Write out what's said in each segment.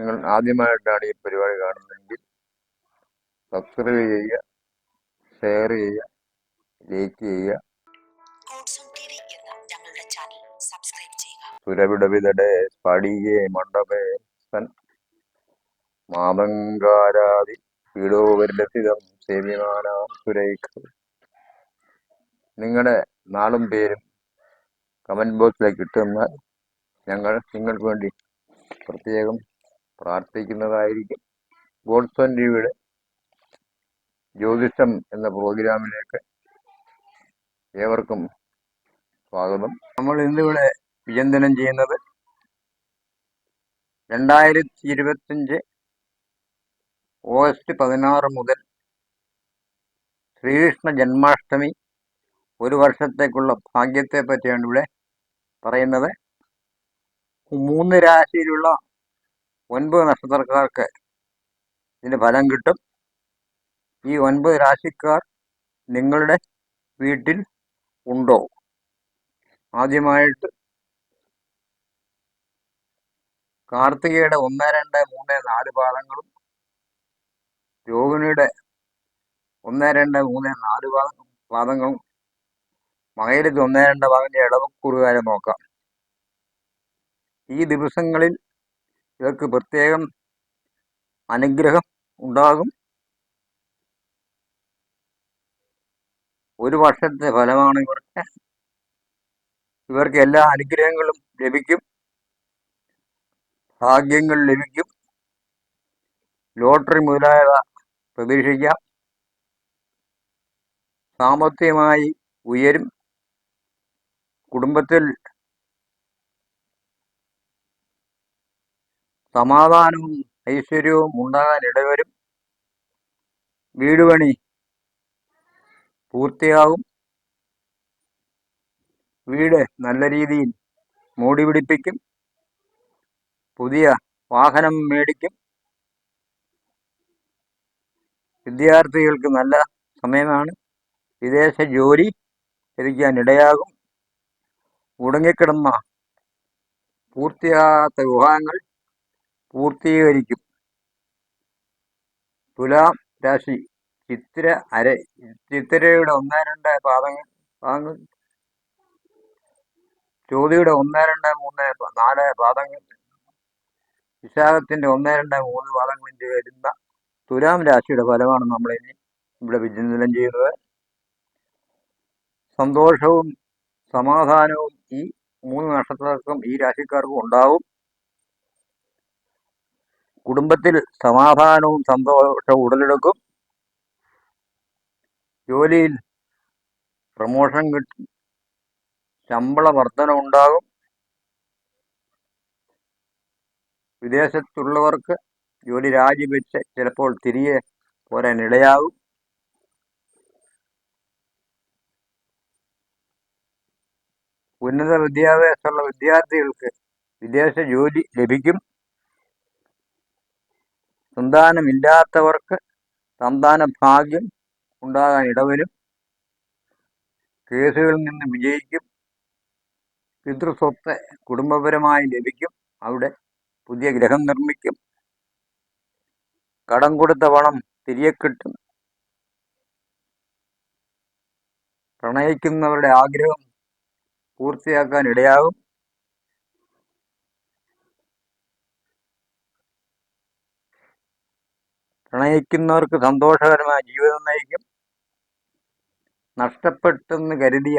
നിങ്ങൾ ആദ്യമായിട്ടാണ് ഈ പരിപാടി കാണുന്നതെങ്കിൽ സബ്സ്ക്രൈബ് ചെയ്യുക ഷെയർ ചെയ്യുക ലൈക്ക് ചെയ്യുക. സുരവിടവിതടെ സ്ഫടികേ മണ്ഡപേ സൻ മാതങ്കാരാതി പീഡോപരിലസിതം സേവ്യമാനാം സുരേഖ. നിങ്ങളുടെ നാളും പേരും കമന്റ് ബോക്സിലേക്ക് ഇട്ടുതന്നാൽ ഞങ്ങൾ നിങ്ങൾക്ക് വേണ്ടി പ്രത്യേകം പ്രാർത്ഥിക്കുന്നതായിരിക്കും. ഗോഡ്സൺ ടിവിയുടെ ജ്യോതിഷം എന്ന പ്രോഗ്രാമിലേക്ക് ഏവർക്കും സ്വാഗതം. നമ്മൾ ഇന്നിവിടെ വിചിന്തനം ചെയ്യുന്നത് രണ്ടായിരത്തി ഇരുപത്തിയഞ്ച് ഓഗസ്റ്റ് പതിനാറ് മുതൽ ശ്രീകൃഷ്ണ ജന്മാഷ്ടമി ഒരു വർഷത്തേക്കുള്ള ഭാഗ്യത്തെ പറ്റിയാണ് ഇവിടെ പറയുന്നത്. മൂന്ന് രാശിയിലുള്ള ഒൻപത് നക്ഷത്രക്കാർക്ക് ഇതിന് ഫലം കിട്ടും. ഈ ഒൻപത് രാശിക്കാർ നിങ്ങളുടെ വീട്ടിൽ ഉണ്ടോ? ആദ്യമായിട്ട് കാർത്തികയുടെ ഒന്ന് രണ്ട് മൂന്ന് നാല് പാദങ്ങളും രോഹിണിയുടെ ഒന്ന് രണ്ട് മൂന്ന് നാല് പാദ പാദങ്ങളും മകയിലത്തെ ഒന്ന് രണ്ട് പാദത്തിന്റെ ഇളവക്കുറുകാരെ നോക്കാം. ഈ ദിവസങ്ങളിൽ ഇവർക്ക് പ്രത്യേകം അനുഗ്രഹം ഉണ്ടാകും. ഒരു വർഷത്തെ ഫലമാണ് ഇവർക്ക്. ഇവർക്ക് എല്ലാ അനുഗ്രഹങ്ങളും ലഭിക്കും. ഭാഗ്യങ്ങൾ ലഭിക്കും. ലോട്ടറി മുതലായവ പ്രതീക്ഷിക്കാം. സാമ്പത്തികമായി ഉയരും. കുടുംബത്തിൽ സമാധാനവും ഐശ്വര്യവും ഉണ്ടാകാൻ ഇടവരും. വീടുപണി പൂർത്തിയാകും. വീട് നല്ല രീതിയിൽ മൂടി പിടിപ്പിക്കും. പുതിയ വാഹനം മേടിക്കും. വിദ്യാർത്ഥികൾക്ക് നല്ല സമയമാണ്. വിദേശ ജോലി ലഭിക്കാൻ ഇടയാകും. മുടങ്ങിക്കിടന്ന പൂർത്തിയാകാത്ത വിവാഹങ്ങൾ പൂർത്തീകരിക്കും. തുലാം രാശി. ചിത്ര അര ചിത്തിരയുടെ ഒന്ന് രണ്ട് പാദങ്ങൾ പാദങ്ങൾ. ചോതിയുടെ ഒന്ന് രണ്ട് മൂന്ന് നാല് പാദങ്ങൾ. വിശാഖത്തിന്റെ ഒന്ന് രണ്ട് മൂന്ന് പാദങ്ങളിൽ വരുന്ന തുലാം രാശിയുടെ ഫലമാണ് നമ്മൾ ഇനി ഇവിടെ വിചിന്തനം ചെയ്യുന്നത്. സന്തോഷവും സമാധാനവും ഈ മൂന്ന് നക്ഷത്രർക്കും ഈ രാശിക്കാർക്കും ഉണ്ടാവും. കുടുംബത്തിൽ സമാധാനവും സന്തോഷവും ഉടലെടുക്കും. ജോലിയിൽ പ്രമോഷൻ കിട്ടും ശമ്പള വർധന ഉണ്ടാകും. വിദേശത്തുള്ളവർക്ക് ജോലി രാജിവെച്ച് ചിലപ്പോൾ തിരികെ പോരാൻ ഇടയാകും. ഉന്നത വിദ്യാഭ്യാസമുള്ള വിദ്യാർത്ഥികൾക്ക് വിദേശ ജോലി ലഭിക്കും. സന്താനമില്ലാത്തവർക്ക് സന്താന ഭാഗ്യം ഉണ്ടാകാൻ ഇടവരും. കേസുകളിൽ നിന്ന് വിജയിക്കും. പിതൃസ്വത്ത് കുടുംബപരമായി ലഭിക്കും. അവിടെ പുതിയ ഗ്രഹം നിർമ്മിക്കും. കടം കൊടുത്ത പണം തിരികെ കിട്ടും. പ്രണയിക്കുന്നവരുടെ ആഗ്രഹം പൂർത്തിയാക്കാൻ ഇടയാകും. പ്രണയിക്കുന്നവർക്ക് സന്തോഷകരമായ ജീവിതം നയിക്കും. നഷ്ടപ്പെട്ടെന്ന് കരുതിയ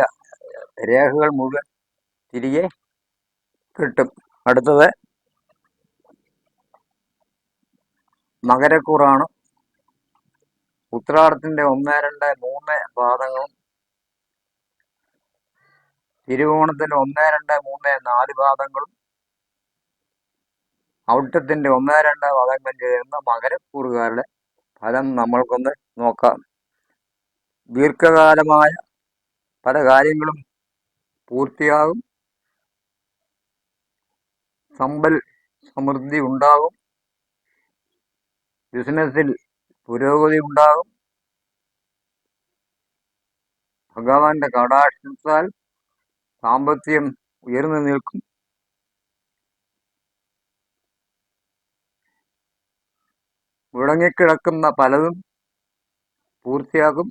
രേഖകൾ മുഴുവൻ തിരികെ കിട്ടും. അടുത്തത് മകരക്കൂറാണ്. ഉത്രാടത്തിന്റെ ഒന്ന് രണ്ട് മൂന്ന് പാദങ്ങളും തിരുവോണത്തിന്റെ ഒന്ന് രണ്ട് മൂന്ന് നാല് പാദങ്ങളും ഔട്ടത്തിന്റെ ഒന്ന് രണ്ട് വളങ്ങൾ ചേരുന്ന മകരക്കൂറുകാരുടെ ഫലം നമ്മൾക്കൊന്ന് നോക്കാം. ദീർഘകാലമായ പല കാര്യങ്ങളും പൂർത്തിയാകും. സമ്പൽ സമൃദ്ധി ഉണ്ടാകും. ബിസിനസ്സിൽ പുരോഗതി ഉണ്ടാകും. ഭഗവാന്റെ കടാക്ഷത്താൽ സാമ്പത്തികം ഉയർന്നു നിൽക്കും. മുടങ്ങിക്കിടക്കുന്ന പലതും പൂർത്തിയാകും.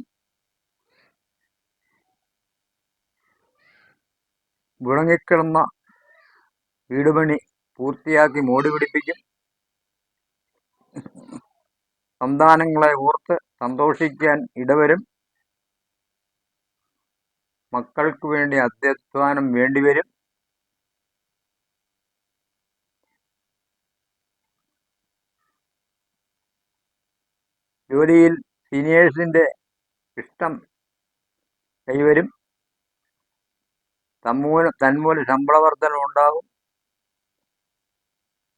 മുടങ്ങിക്കിടന്ന വീടുപണി പൂർത്തിയാക്കി മോടി പിടിപ്പിക്കും. സന്താനങ്ങളെ ഓർത്ത് സന്തോഷിക്കാൻ ഇടവരും. മക്കൾക്ക് വേണ്ടി അധ്യധ്വാനം വേണ്ടിവരും. ജോലിയിൽ സീനിയേഴ്സിന്റെ ഇഷ്ടം കൈവരും. തമ്മൂലം തന്മൂലം ശമ്പള ഉണ്ടാകും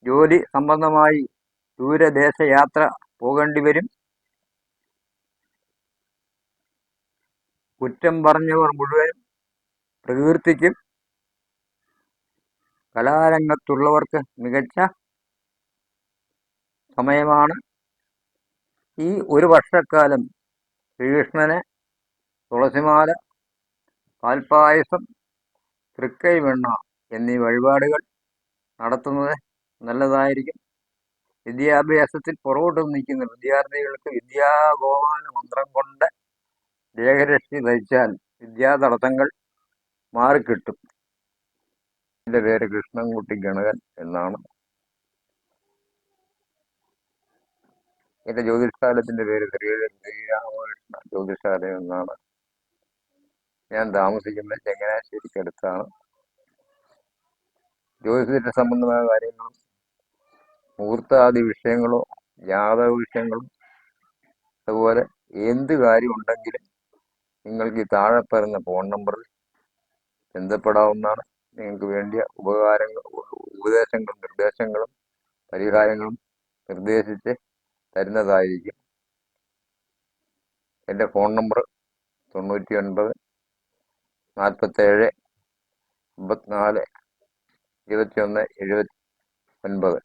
ജോലി സംബന്ധമായി ദൂരദേശ യാത്ര പോകേണ്ടി വരും. കുറ്റം പറഞ്ഞവർ മുഴുവനും പ്രകീർത്തിക്കും. കലാരംഗത്തുള്ളവർക്ക് മികച്ച സമയമാണ്. ഈ ഒരു വർഷക്കാലം ശ്രീകൃഷ്ണന് തുളസിമാല പാൽപ്പായസം തൃക്കൈ വെണ്ണ എന്നീ വഴിപാടുകൾ നടത്തുന്നത് നല്ലതായിരിക്കും. വിദ്യാഭ്യാസത്തിൽ പുറകോട്ട് നിൽക്കുന്ന വിദ്യാർത്ഥികൾക്ക് വിദ്യാഗോപാല മന്ത്രം കൊണ്ട് ദേഹരക്ഷി ധരിച്ചാൽ വിദ്യാതടസ്സങ്ങൾ മാറിക്കിട്ടും. എന്റെ പേര് കൃഷ്ണൻകുട്ടി ഗണകൻ എന്നാണ്. എന്റെ ജ്യോതിഷാലയത്തിന്റെ പേര് ശ്രീരാമകൃഷ്ണ ജ്യോതിഷാലയം എന്നാണ് ഞാൻ താമസിക്കുന്നത് ചങ്ങനാശ്ശേരിക്കടുത്താണ് ജ്യോതിഷത്തിന്റെ സംബന്ധമായ കാര്യങ്ങളും മുഹൂർത്താദി വിഷയങ്ങളോ ജാതക വിഷയങ്ങളും അതുപോലെ എന്ത് കാര്യം ഉണ്ടെങ്കിലും നിങ്ങൾക്ക് ഈ താഴെ പറയുന്ന ഫോൺ നമ്പറിൽ ബന്ധപ്പെടാവുന്നതാണ്. നിങ്ങൾക്ക് വേണ്ടിയ ഉപകാരങ്ങൾ ഉപദേശങ്ങളും നിർദ്ദേശങ്ങളും പരിഹാരങ്ങളും നിർദ്ദേശിച്ച് തരുന്നതായിരിക്കും. എന്റെ ഫോൺ നമ്പർ തൊണ്ണൂറ്റി ഒൻപത് നാൽപ്പത്തേഴ് അമ്പത്തിനാല് ഇരുപത്തിയൊന്ന് എഴുപത്തി ഒൻപത്